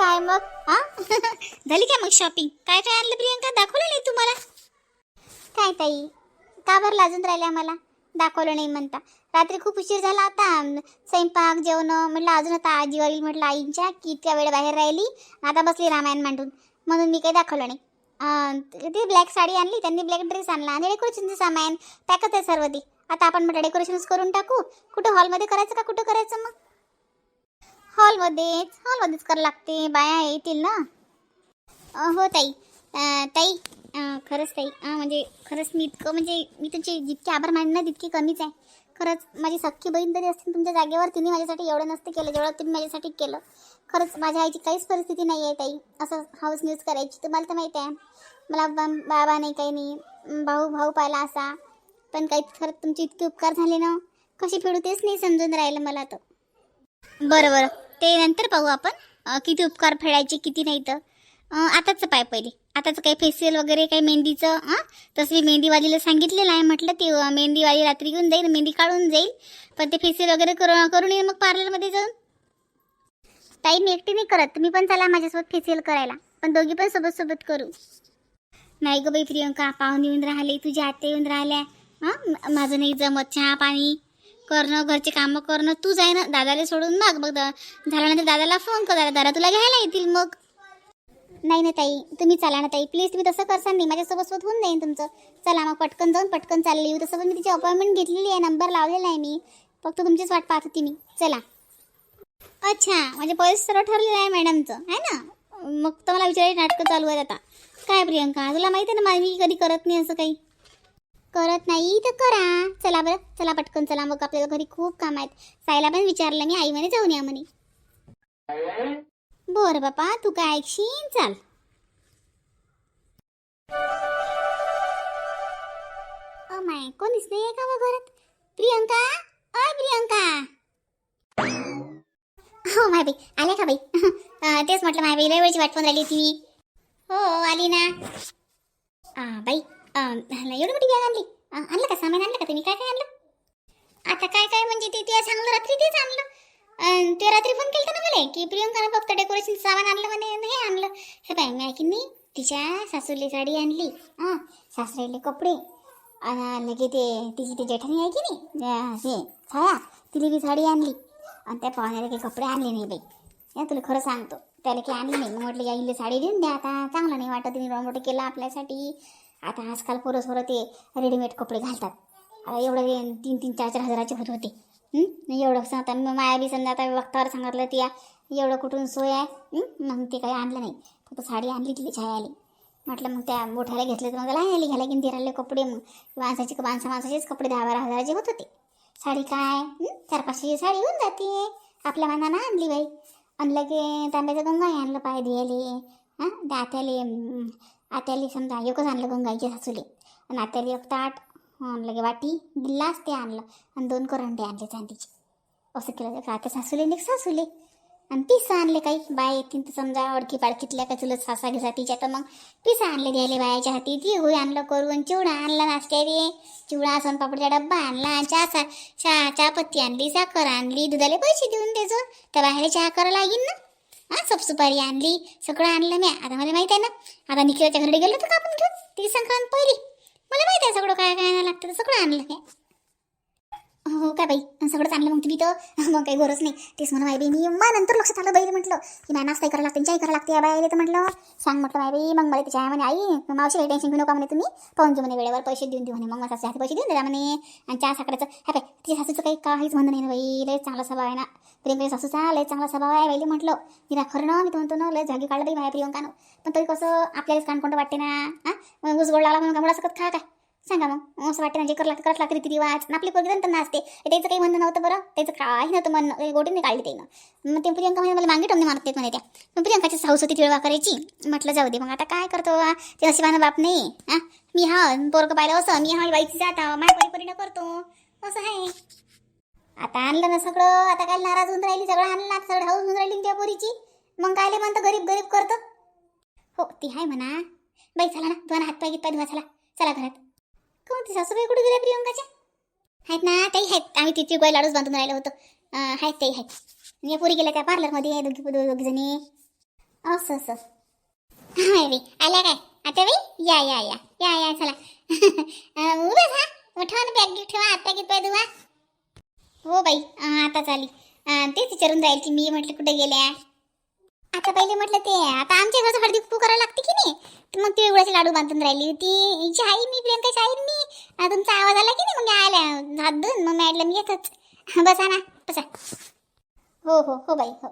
काय मग? हा? झाली काय मग शॉपिंग काय काय आणलं प्रियंका? दाखवलं नाही तुम्हाला? काय ताई? का बरं लाजून राहिल्या मला दाखवलं नाही म्हणता. रात्री खूप उशीर झाला होता स्वयंपाक जेवण म्हटलं अजून आता आजी वडील म्हटलं आईंच्या की इतक्या वेळ बाहेर राहिली. आता बसली रामायण मांडून. म्हणून मी काही दाखवलं नाही. ती ब्लॅक साडी आणली त्यांनी ब्लॅक ड्रेस आणला. आणि डेकोरेशनचं सामान पॅकच आहे सर्व ती. आता आपण म्हटलं डेकोरेशनच करून टाकू. कुठं हॉलमध्ये करायचं का कुठं करायचं मग? हॉलमध्येच हॉलमध्येच करावं लागते. बाया येतील ना? हो ताई. ताई खरंच ताई. म्हणजे खरंच मी इतकं म्हणजे मी तुमचे जितके आभार मानणार तितके कमीच आहे. खरंच माझी सख्खी बहीण तरी असते तुमच्या जागेवर तिने माझ्यासाठी एवढं नसतं केलं जेवढं तुम्ही माझ्यासाठी केलं. खरंच माझ्या आईची काहीच परिस्थिती नाही आहे ताई. असं हाऊस न्यूज करायची तुम्हाला तर माहीत आहे. मला बा- बाबा नाही काही नाही. भाऊ भाऊ पाहिला असा. पण काही खरंच तुमचे इतके उपकार झाले ना? कशी फेडू तेच नाही समजून राहिलं मला तर. बरं बरं. ते नंतर पाहू आपण किती उपकार फेडायचे किती नाही तर. आताचं पाय पहिले. आताचं काही फेशियल वगैरे काही मेहंदीचं हां तसं मी मेहंदीवालीला सांगितलेलं आहे म्हटलं ते मेहंदीवाली रात्री घेऊन जाईल मेहंदी काढून जाईल. पण ते फेशियल वगैरे करू करून येईल मग पार्लरमध्ये जाऊन. ताई मी एकटी नाही करत. तुम्ही पण चला माझ्यासोबत फेशियल करायला. पण दोघी पण सोबत सोबत करू. नाही ग बाई प्रियंका पाहून येऊन राहिले तुझ्या आत्या येऊन राहिल्या. हां माझं नाही जमत चहा पाणी. करणं घरचे कामं करणं तू जाय ना दादाला सोडून मग मग झाल्यानंतर दादाला फोन कर दादा दादा तुला घ्यायला येतील मग. नाही ना ताई तुम्ही चला ना ताई प्लीज तुम्ही तसं करसान नाही माझ्यासोबत सोबत होऊन जाईन तुमचं. चला मग पटकन जाऊन पटकन चालली येऊ. तसं पण मी तिची अपॉइंटमेंट घेतलेली आहे नंबर लावलेला आहे मी. फक्त तुमचीच वाट पाहत होती मी. चला. अच्छा म्हणजे पैसे सर्व ठरलेलं आहे मॅडमचं आहे ना? मग तर मला विचारायची नाटकं चालू आहेत आता. काय प्रियंका तुला माहिती आहे ना मा- मी कधी करत नाही असं काही? करत नाही तर करा. चला बरं चला पटकन चला. मग आपल्याला घरी खूप काम आहेत. साईला पण विचारलं मी आई म्हणे जाऊन या म्हणे. बर बापा तू काय ऐकशील? चाल. माय कोणीच नाही का मग घरात? प्रियंका? अय प्रियंका. हो माय बाई. आल्या का बाई? तेच म्हटलं माय बाई लय वेळची वाट पण राहिली होती मी. हो आली ना. एवढी मोठी बॅग आणली? आणलं का सामान? आणलं का तुम्ही? काय काय आणलं? आता काय काय म्हणजे ते ते सांगलं रात्री तेच आणलं. अन् ते रात्री फोन केलं ना मला की प्रियंकानं फक्त डेकोरेशन सामान आणलं म्हणे आणि हे आणलं. हे बाय मी की नाही तिच्या सासूली साडी आणली. हां सासऱ्याले कपडे. आणि लगे ते तिची ती जेठाणी आहे की नाही अं, हे छाया तिने बी साडी आणली. आणि त्या पाहुण्याला काही कपडे आणले नाही बाई. या तुला खरं सांगतो. त्याला काही आणली नाही. मग म्हटलं या साडी देऊन द्या आता. चांगलं नाही वाटत तिने एवढं केला आपल्यासाठी. आता आजकाल पोरं सोरं ते रेडीमेड कपडे घालतात. आता एवढं तीन तीन चार चार हजाराचे होत होते. एवढं सांगता मग माया बी समजा आता वक्तावर सांगितलं ती एवढं कुठून सोय आहे? मग ते काही आणलं नाही. फक्त साडी आणली तिथे छाया आली म्हटलं मग त्या मोठ्याला घेतलं तर मग लहान आली घ्यायला की राहिले कपडे मग. माणसाचे माणसा माणसाचेच कपडे दहा बारा हजाराचे होत होते. साडी काय? चार पाचशेची साडी होऊन जाते. आपल्या मनानं आणली बाई. आणलं की तांब्याचं गंगा आणलं पाय दियाले हां? दात्याले आत्याले समजा एकच आणलं गंगाईच्या सासूले. आणि आत्याले एक ताट आणलं की वाटी गिल्लास ते आणलं. आणि दोन करंडे आणले चांदीचे. असं केलं का? आता सासूले आणि सासूले. आणि पिसा आणले काही. बाय येतील तर समजा अडकी पाडकीतल्या का चुलत सासा घेसा तर मग पिसा आणले द्यायले बायाच्या हाती. ती होई आणलं करून चिवडा आणला नाश्त्याने चिवडा सोनपापडीचा डब्बा आणला चहा सा चहा चहापत्ती आणली साखर आणली दुधाले पैसे देऊन त्याचं तर बाहेर चहा करायला लागेल ना? हा सबसुपारी आणली सगळं आणलं मी. आता मला माहीत आहे ना आता निखिलाच्या घरी गेलो तर का आपण घेऊन? ती संक्रांत पहिली. मला माहिती आहे सगळं काय काय आणायला लागतं सगळं आणलं काय हो काय बाई? सगळं चांगलं मग तुम्ही तर? मग काही गरज नाही. तेच म्हणून बाई मी मग नंतर लक्षात आलं बाई म्हटलं की मॅम असं करायला लागते चाय करायला लागते या बाई तर म्हटलं. सांग म्हटलं बाई बाई मग मला तिच्या म्हणे आई मावशी काही टेन्शन घेऊ नका म्हणे तुम्ही. पाहून घेऊ म्हणे वेळेवर पैसे देऊन देऊ म्हणे. मग मला सासू पैसे देऊन द्या म्हणे. आणि चहा साखरेचं हा बाई तिच्या सासूचं काही काहीच म्हणणं नाही बाई. लय चांगला स्वभाव आहे ना. प्रियंका सासूचा लय चांगला स्वभाव आहे. बाईले म्हटलं मी खरं ना मी तर म्हणतो ना लय जागी काढलं बाई माझ्या प्रियंकानं. पण तरी कसं आपल्यालाच कानकोंड वाटते ना हां मग लागला म्हणून कमळा सकत खा काय? सांगा मग. असं वाटतं म्हणजे करला करत लागते रीती रिवाज आपली पोरगी नंतर नाचते. त्याचं काही म्हणणं नव्हतं बरं. त्याचं काही नव्हतं म्हणणं. गोडीने काढली त्यानं. मग ते प्रियंका म्हणजे मला मागे टोमने मारत येत म्हणे त्या. मग प्रियंकाची साऊस होती तिळवा करायची म्हटलं जाऊ दे मग. आता काय करतो बा? ते नशिबानं बाप नाही. हां? मी हा पोरगं पाहिलं असं. मी हा बाईची जात माझ्या परिपरीनं करतो. असं आहे. आता आणलं ना सगळं. आता काय नाराज होऊन राहिली सगळं. आणलं आता सगळं हाऊस होऊन राहिली त्या पोरीची. मग कायले म्हणतं? गरीब गरीब करतं. हो ती आहे म्हणा. बाई चला ना. दोन हात पाय पाय धुवा चला. चला घरात. कोणती सासूबाई कुठे गेल्या प्रियंकाच्या? आहेत ना ताई आहेत. आम्ही तिथे गोय लाडूच बांधून राहिलो होतो. आहेत ताई आहेत. आणि या पोरी गेल्या त्या पार्लरमध्ये दोघी दोघी जणी असं असं. हाय बाई आल्या काय? आता बाई? या या या. या या चला. अं, उभे हा उठवा ना बॅग ठेवा आता किती पाय धुवा हो बाई आता चाली तेच विचारून जाईल की मी म्हटलं कुठे गेल्या? आता पहिले म्हटलं ते आता आमच्या घरचं हळदी कुकू करायला लागते की नाही? तर मग तिळगुळाचे लाडू बांधून राहिली. ती हिची आई मी प्रियंकाची आई मी. तुमचा आवाज आला की नाही? मग आला हात धुवून मग मॅडला मी येतच. बसा ना बसा. हो हो हो बाई हो.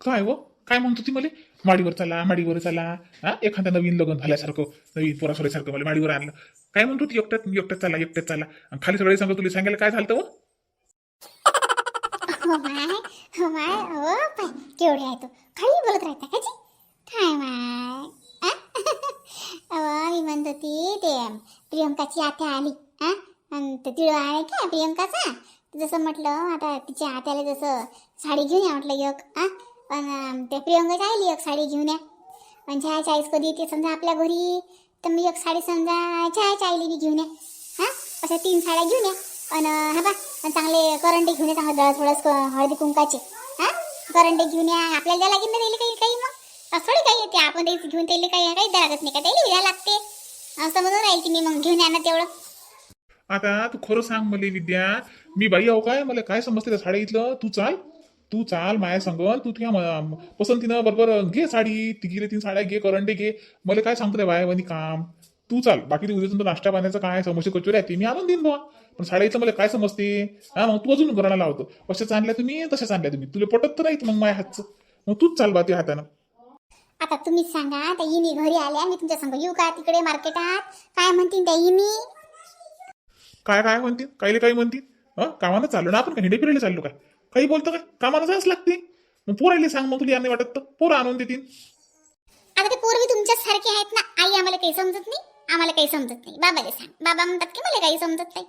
काय हो? काय म्हणतो ती मला? माडीवर चला माडीवर चला. हा? एखादा नवीन लग्न झाल्यासारखं नवीन पोरासोऱ्यासारखं मला माडीवर आणलं. काय म्हणतो ती एकट्यात मी एकट्यात चला एकट्यात चला. आणि खाली सगळे सांगतो तुला सांगायला काय झालं हो? हो माय हो माय हो पाय केवढे आहे तो? खाली बोलत राहता का जी? काय माय अहो, मी म्हणत होती ते प्रियंकाची आत्या आली. हा आणि ते तिळ आहे का प्रियंकाचा? जसं म्हटलं आता तिच्या आत्याला जसं साडी घेऊन या म्हटलं एक. हा पण ते प्रियंकाच्या आली एक साडी घेऊन या. पण छाया चाळीस कधी येते समजा आपल्या घरी? तर मी एक साडी समजा छाया आईला घेऊन या. हा? अशा तीन साड्या घेऊन या. आणि हा बा आणि चांगले करंडे घेऊन या चांगले दळस थोडस हळदी कुंकाचे. हा? करंडे घेऊन या. आपल्याला द्यायला लागेल ना त्याला काही काही मग? थोडी काही येते. आपण ते घेऊन त्याला काही काही द्यायला लागत नाही का? त्याला द्यायला लागते. असं म्हणून राहील की मी मग. घेऊन या ना तेवढं. आता तू खरं सांग मला विद्या. मी बाई आहो काय? मला काय समजते त्या साड्या इथलं? तू चाल. तू चाल माया संग. तू तुझ्या म- पसंतीनं बरोबर घे साडी. तिघीले तीन साड्या घे करंडे घे. मला काय सांगतो रे बाय काम? तू चाल बाकी उद्या तुमचं नाश्ता पाण्याचं काय समोसे कचोरी आहे ते मी आणून देईन बुवा. पण साड्या इथलं मला काय समजते? हा मग तू अजून घराला लावतो. कशाच आणल्या तुम्ही? तशाच आणल्या तुम्ही. तुला पटत तर नाहीत मग माझ्या हातचं. मग तूच चाल बा त्या हातानं. आता तुम्हीच सांगा त्या इनी घरी आल्या मी तुमच्या संग येऊ का तिकडे मार्केटात? काय म्हणतील त्या इनी काय काय म्हणतील? काहीले काही म्हणतील? हं कामानं चाललो ना आपण का? हिंडे फिरायला चाललो काय काही बोलतो काय कामानं जायच लागते. मग पोरायला सांग मग तुला यांनी वाटत तर. पोरं आणून देतील. आता ते पोरवी तुमच्याच सारखे आहेत ना? आई आम्हाला काही समजत नाही. आम्हाला काही समजत नाही. बाबाला सांग. बाबा म्हणतात की मला काही समजत नाही.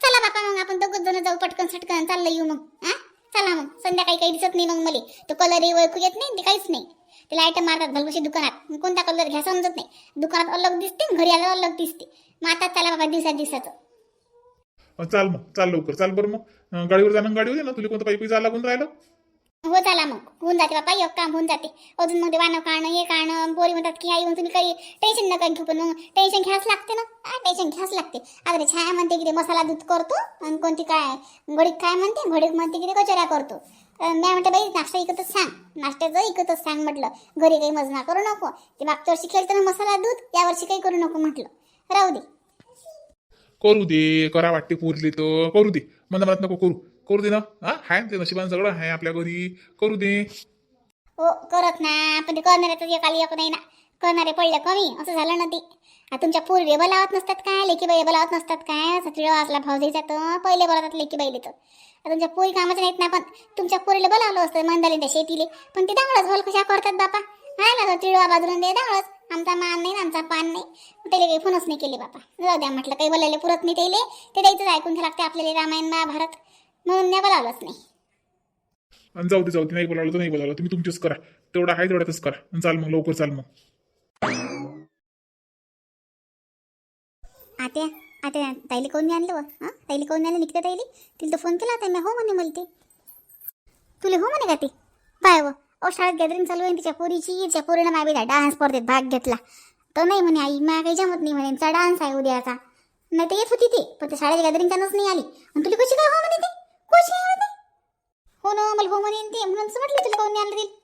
चला बापा मग आपण दोघं जण जाऊ पटकन सटकन. चाललं येऊ मग. हा? चला मग. संध्याकाळी काही दिसत नाही मग मला. तो कलरही ओळखू येत नाही ते काहीच नाही. ते लाइट मारतात भलभशी दुकानात. मग कोणता कलर घ्या समजत नाही. दुकानात अलग दिसते घरी आलं अलग दिसते. मग आता चला बाबा दिवसात दिवसाचं. चाल मग. चाल लवकर. चाल बरं मग. गाडीवर जाणं गाडीवर ये ना. तुला कोणतं पायी पायी जायला लागून राहिलं? हो चला मग. होऊन जाते बापा एक काम होऊन जाते. अजून मग ते वाणं काढणं हे काढणं बोरी म्हणतात की आई मग तुम्ही काही टेन्शन नका घेऊ पण मग टेन्शन घ्याच लागते ना. काय टेन्शन घ्याच लागते. आता छाया म्हणते की ते मसाला दूध करतो आणि कोणती काय घडीत काय म्हणते घडीत म्हणते की ते कचोऱ्या करतो. अं, मी म्हणते बाई नाश्ता इकतच सांग. नाश्त्याचं इकतच सांग म्हटलं. घरी काही मजना करू नको. ते मागच्या वर्षी खेळतं ना मसाला दूध यावर्षी काही करू नको म्हटलं. राहू दे. करू दे करा वाटते पुरली तर. करू दे. मला म्हणत नको करू. करू दे ना. हा? हाय ते नशिबान सगळं आहे आपल्या घरी. करू दे. हो करत ना. पण ते करणाऱ्याचं एक आली एक नाही ना. करणारे पडले कमी. असं झालं ना ते. आता तुमच्या पूर्वी बोलावत नसतात काय? लेकी बाई बोलावत नसतात काय? सत्रीळ वाचला भाव द्यायचा तर पहिले बोलावतात लेकी बाईले तर. तुमच्या पोरी कामाचं नाहीत ना पण तुमच्या पोरीला बोलावलं असतं मंदाली त्या शेतीले. पण ते दांगळच भल कशा करतात बापा? राहिला तर तिळवा बाजूला दे दांगळच आमचा मान नाही आमचा पान नाही. त्याला काही फोनच नाही केले बापा. जाऊ द्या म्हटलं काही बोलायला पुरत नाही त्याले. ते द्यायचं ऐकून घ्या लागते आपल्याला रामायण महाभारत. म्हणून नाही बोलावलंच नाही. आणि जाऊ दे जाऊ दे नाही बोलावलं तर नाही बोलावलं. तुम्ही तुमचंच करा. तेवढं आहे तेवढ्यातच करा. आणि चाल मग लवकर चाल मग. आत्या आत्या ताईले कोण आणलं व? हां? ताईले कोण आणलं? निघते ताईले? तिला तर फोन केला होता मी हो म्हणे मला ते. तुला हो म्हणे का ते? बाय व. अहो शाळेत गॅदरिंग चालू आहे तिच्या पोरीची तिच्या पोरीनं माझ्या डान्स स्पर्धेत भाग घेतला. तर नाही म्हणे आई मला काही जमत नाही म्हणे. तिचा डान्स आहे उद्याचा. नाही तर येत होती ती. पण ते शाळेत गॅदरिंग चालूच नाही आली. आणि तुला कशी काय हो म्हणे ते? कशी आहे? म्हणे हो ना मला हो म्हणे ते. म्हणून म्हटलं तुला कोण आणलं दिल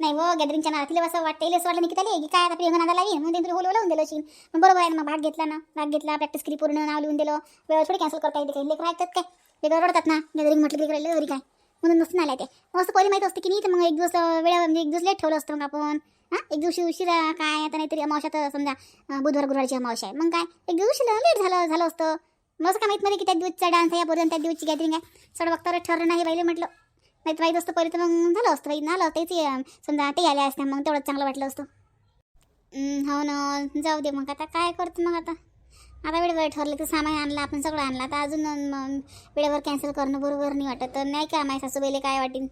नाही व गॅदरिंगच्या ना तिला असं वाटतं असं वाटलं नाही की की काय आता प्रियंका लावी म्हणून तुला बोलवलं लावून दिलं अशी मग बरोबर आहे ना मग भाग घेतला ना. भाग घेतला प्रॅक्टिस केली पूर्ण नाव लिहून दिलं. वेळ थोडी कॅन्सल करता येते काही लेकर ऐकतात काय? लेकर रडतात ना. गॅदरिंग म्हटलं की घरी काय? म्हणून नसून आल्या ते. मग असं पहिले माहीत असतं की नाही तर मग एक दिवस वेळा म्हणजे एक दिवस लेट ठेवलं असतं मग आपण. हां? एक दिवशी उशिरा काय? आता नाहीतरी अमावश्या तर समजा बुधवार गुरुवारची अमावश्या आहे. मग काय? एक दिवस उशिरा लेट झालं झालं असतं. मस्त का माहीत नाही की त्या दिवसचा डान्स आहे या पोरीनं त्या दिवसची गॅदरिंग आहे. सड बघता ठरलं नाही बाईले म्हटलं. नाही माहीत असतं पहिले तर मग झालं असतं बाई झालं तेच समजा ते आल्या असत्या मग तेवढंच चांगलं वाटलं असतं. हो ना जाऊ दे मग आता. काय करतो मग आता? आता वेळेवर ठरलं तर सामान आणलं आपण सगळं आणलं. आता अजून मग वेळेवर कॅन्सल करणं बरोबर नाही वाटत. तर नाही का माय सासूबाईले काय वाटेल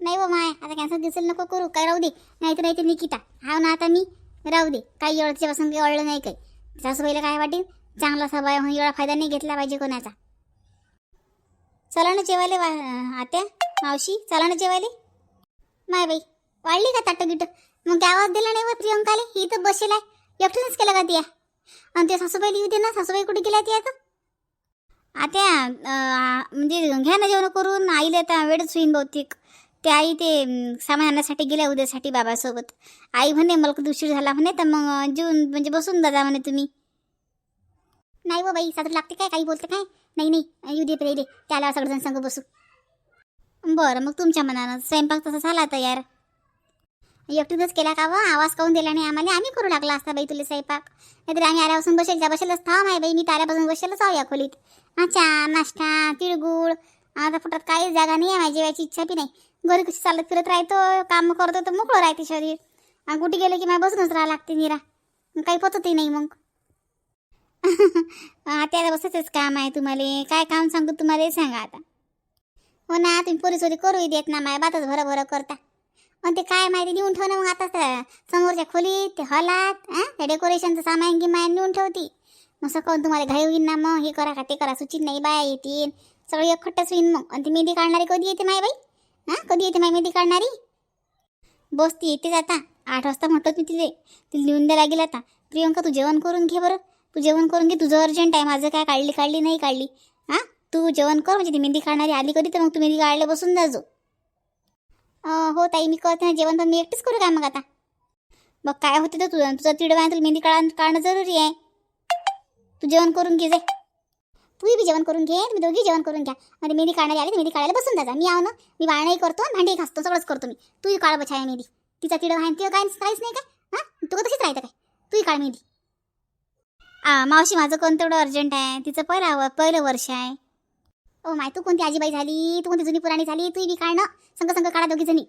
नाही हो माय आता कॅन्सल दिसेल नको करू. काय राहू दे. नाही तर नाही ते निकिता. हा ना आता मी. राहू दे. काही एवढच्यापासून काही अडलं नाही काही. सासूबाईला काय वाटेल चांगला सभा एवढा फायदा नाही घेतला पाहिजे कोणाचा. चला ना जेवायले वा- आत्या? मावशी चला ना जेवायले? माय बाई वाढली का ताटं गिटं मग काय आवाज दिला नाही व प्रियंकाले? ही तर बसेल आहे. एकटूनच केलं का तिया? आणि ते सासूबाई लिहू दे ना सासूबाई कुठे गेल्या ती तर? आता अं, म्हणजे घ्या ना जेवण करून आईला आता वेळच होईन बहुतेक. ते आई ते अं, सामान आणण्यासाठी गेल्या उद्यासाठी बाबासोबत. आई म्हणे मला खूप उशीर झाला म्हणे तर मग जेवून म्हणजे बसून दादा म्हणे तुम्ही. नाही व बाई साधं लागते काय? काही बोलते काय? नाही नाही येऊ दे पहिले त्याला सगळेजण संग बसू. बरं मग तुमच्या मनानं स्वयंपाक तसा झाला तयार एकटीनंच केला का व? आवाज काऊन दिला नाही आम्हाला? आम्ही करू लागला असता बाई तुला स्वयंपाक. नाहीतर आम्ही आल्यापासून बसेल त्या बसेलच थांब आहे बाई मी ताऱ्यापासून बसेलच आहो या खोलीत. हा चहा नाश्ता तिळगुळ आता फुटत काही जागा नाही आहे माझी जेवायची इच्छा बी नाही. घरी कशी चालत फिरत राहतो काम करतो तर मोकळं राहते शरीर. आणि कुठे गेलं की मला बसूनच राहा लागते निरा. मग काही पचतही नाही मग. आता बसायचंच काम आहे तुम्हाला. काय काम सांगतो तुम्हाला? सांगा आता. हो ना तुम्ही पोरी करूही देत ना माय बातच भरं भरं करता. पण ते काय माहिती नेऊन ठेवणं मग आता समोरच्या खोलीत ते हॉलात हां त्या डेकोरेशनचं सामान की माय नेऊन ठेवती. मग सकाळून तुम्हाला घाई होईन ना मग हे करा का ते करा सुचित नाही बाया येतील. सगळी एकखट्टच होईन मग. आणि ती मेहंदी काढणारी कधी येते माय बाई? हां कधी येते माय मेहंदी काढणारी? बस ती येतेच आता आठ वाजता म्हटलं मी तिथे ती लिहून द्या लागेल आता. प्रियंका तू जेवण करून घे बरं. तू जेवण करून घे. तुझं अर्जंट आहे. माझं काय काढली काढली नाही काढली. हां? तू जेवण कर. म्हणजे ती मेहंदी काढणारी आली कधी तर मग तू मेहंदी काढायला बसून जाजो हो ताई मी करते ना जेवण पण मी एकटीच करू काय मग आता? मग काय होते तर तुझं? तुझं तिडवा तुला मेहंदी काढा काढणं जरुरी आहे. तू जेवण करून घे जाय तूही बी जेवण करून घे. तुम्ही दोघी जेवण करून घ्या. म्हणजे मेहंदी काढणारी आली तर मेहंदी काढायला बसून जायचा मी आव ना? मी वाळणंही करतो भांडी भांडीही घासतो. सगळंच करतो मी. तूही काढ बछाय मेहंदी. तिचा तिडवा आहे ते काय काहीच नाही काय हां? तू कशीच तशीच राहतं काय? तूही काळ मेहंदी. आ मावशी माझं कोणतं एवढं अर्जंट आहे? तिचं पहिलं पहिलं वर्ष आहे. ओ माय तू कोणती आजीबाई झाली? तू कोणती जुनी पुराणी झाली? तू बी काढणं. संग संग काढा दोघी जणी.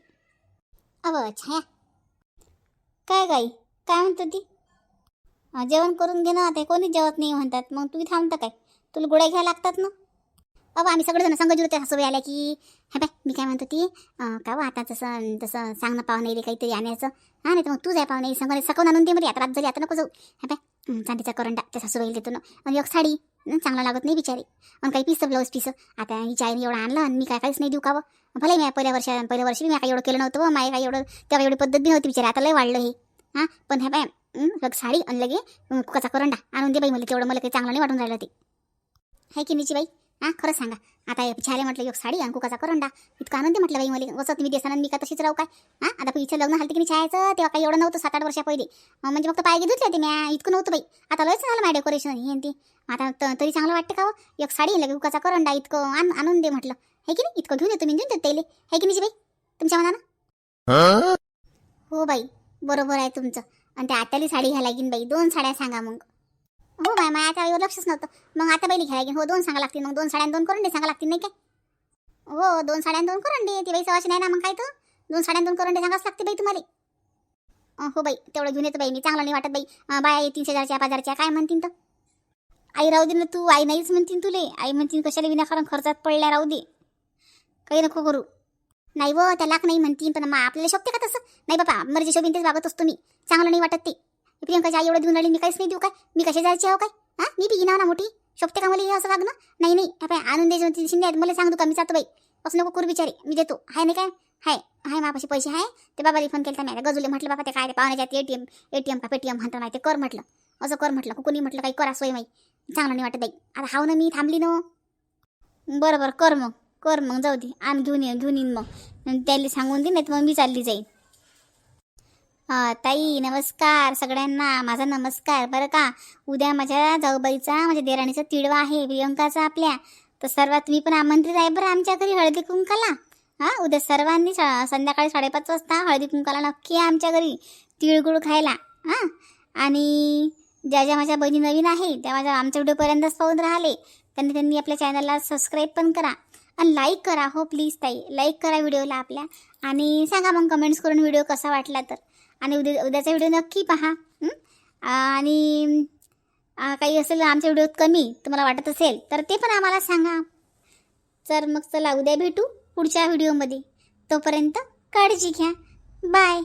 अव छाया. काय गाई काय म्हणतो ती जेवण करून घे ना ते कोणीच जेवत नाही म्हणतात. मग तुम्ही थांबता काय? तुला गोळ्या घ्यायला लागतात ना? अहो आम्ही सगळेजण संघ जुळते सासूबाई आल्या की. हे बाय मी काय म्हणतो ती का व आता तसं तसं सांग ना पाहुणे काहीतरी आणायचं. हां नाही तर मग तू जाय पाहुणे संग सकवून आणून दे मध्ये आता रात झाली आता नको जाऊ. हे बाय चांदीचा करंडा. त्या सासूबाई देतो ना. आणि एक साडी चांगला लागत नाही बिचारी. आणि काही पिसं ब्लाऊज पिसं आता हिच्या आईने एवढं आणलं आणि मी काय काहीच नाही देऊ का हो? भले मी पहिल्या वर्षा पहिल्या वर्षी मी काही एवढं केलं नव्हतं हो. माय काही एवढं तेव्हा एवढी पद्धत बी नव्हती बिचारी. आता लय वाढलं हे. हां पण हे बाय लग साडी आणि लगे कुकाचा करंडा. आणून दे बाई मला तेवढं मला काही चांगलं नाही वाटून राहिलं ते. आहे की निची बाई? हां खरं सांगा. आता हे छाले म्हटलं एक साडी आणि कुकाचा करंडा इतकं आनंद म्हटलं बाई मला. कसं तुम्ही देसाना मी का तशीच राहू काय? हां आता इथं लग्न झालं की नाही छायाचं तेव्हा काही एवढं नव्हतं सात आठ वर्षा पहिले. म्हणजे फक्त पाय धुतले होते मी इतकं नव्हतं बाई. आता लयच झालं माझ्या डेकोरेशन हे ते. आता तरी चांगलं वाटतं का हो? एक साडी लगे कुकाचा करंडा इतकं आण आणून दे म्हटलं. हे की नाही? इतकं घेऊन येतो मी देऊन देतो त्याला. हे की नाही बाई? तुमच्या मनानं? हो बाई बरोबर आहे तुमचं. आणि त्या आत्याली साडी घ्यायला लागीन बाई. दोन साड्या सांगा मग. हो बाय मग आता एवढं लक्षच नव्हतं. मग आता बैली घ्यायला हो दोन सांगा लागतील. मग दोन साड्या दोन करून दे सांगा लागतील नाही काय हो दोन साड्या दोन करून दे. ती बाई सवाशी नाही ना मग काय तर? दोन साड्या दोन करून दे सांगाच लागते बाई तुम्हाला. हो बाई तेवढं घेऊन येतो बाई मी. चांगलं नाही वाटत बाई. बाय बाया हजारच्या शेजारच्या बाजारच्या काय म्हणतील तर? आई राहू दे ना तू आई नाहीच म्हणतीन तुले. आई म्हणतील कशाला विनाकारण खर्चात पडल्या राहू दे. काही नको करू. नाही व त्या लाख नाही म्हणतील पण मग आपल्याला शोभते का तसं? नाही बाबा मर्जी शोभीन तेच वागत असतो मी. चांगलं नाही वाटत ते. प्रियंकाची आई एवढं देऊन राहिली मी काहीच नाही देऊ काय? मी कशा जायची आहो काय? हां? मी बी ना मोठी? शोभते का मला हे असं वागणं? नाही नाही. हा आणून द्यायची शिंदे आहेत. मला सांगतो का? मी जातो बाई. असं नको करू बिचारी. मी देतो. हाय नाही काय? हाय. हाय मापाशी पैसे आहे ते बाबाला फोन केला नाही गजुले म्हटलं बाबा ते काय ते ए एटीएम एटीएम का पेटीएम म्हणतो नाही ते कर म्हटलं. असं कर म्हटलं. कुणी म्हटलं काही करा सोय माई चांगलं नाही वाटत बाई. आता हाव ना मी? थांबली ना हो. बरं बरं. कर मग. कर मग. जाऊ दे. आण घेऊन ये घेऊन येईन मग. त्याला सांगून दे नाही तर मग मी चालली जाईन. ताई नमस्कार सगळ्यांना. माझा नमस्कार. बरं का? उद्या माझ्या जाऊबाईचा माझ्या देराणीचा तिडवा आहे प्रियंकाचा आपल्या. तर सर्वात तुम्ही पण आमंत्रित आहे बरं आमच्या घरी हळदी कुंकाला हां उद्या सर्वांनी सा- संध्याकाळी साडेपाच वाजता हळदी कुंकाला नक्की या आमच्या घरी तिळगुळ खायला. हां आणि ज्या ज्या माझ्या बहिणी नवीन आहे त्या माझ्या आमच्या व्हिडिओपर्यंतच पाहून राहिले. त्यांनी त्यांनी आपल्या चॅनलला सबस्क्राईब पण करा. आणि लाईक करा हो प्लीज ताई. लाईक करा व्हिडिओला आपल्या. आणि सांगा मग कमेंट्स करून व्हिडिओ कसा वाटला तर. आणि उद्या उद्याचा व्हिडिओ नक्की पहा आणि काही असेल आमच्या व्हिडिओत कमी तुम्हाला वाटत असेल तर ते पण आम्हाला सांगा. तर मग चला उद्या भेटू पुढच्या व्हिडिओमध्ये. तोपर्यंत काळजी घ्या. बाय.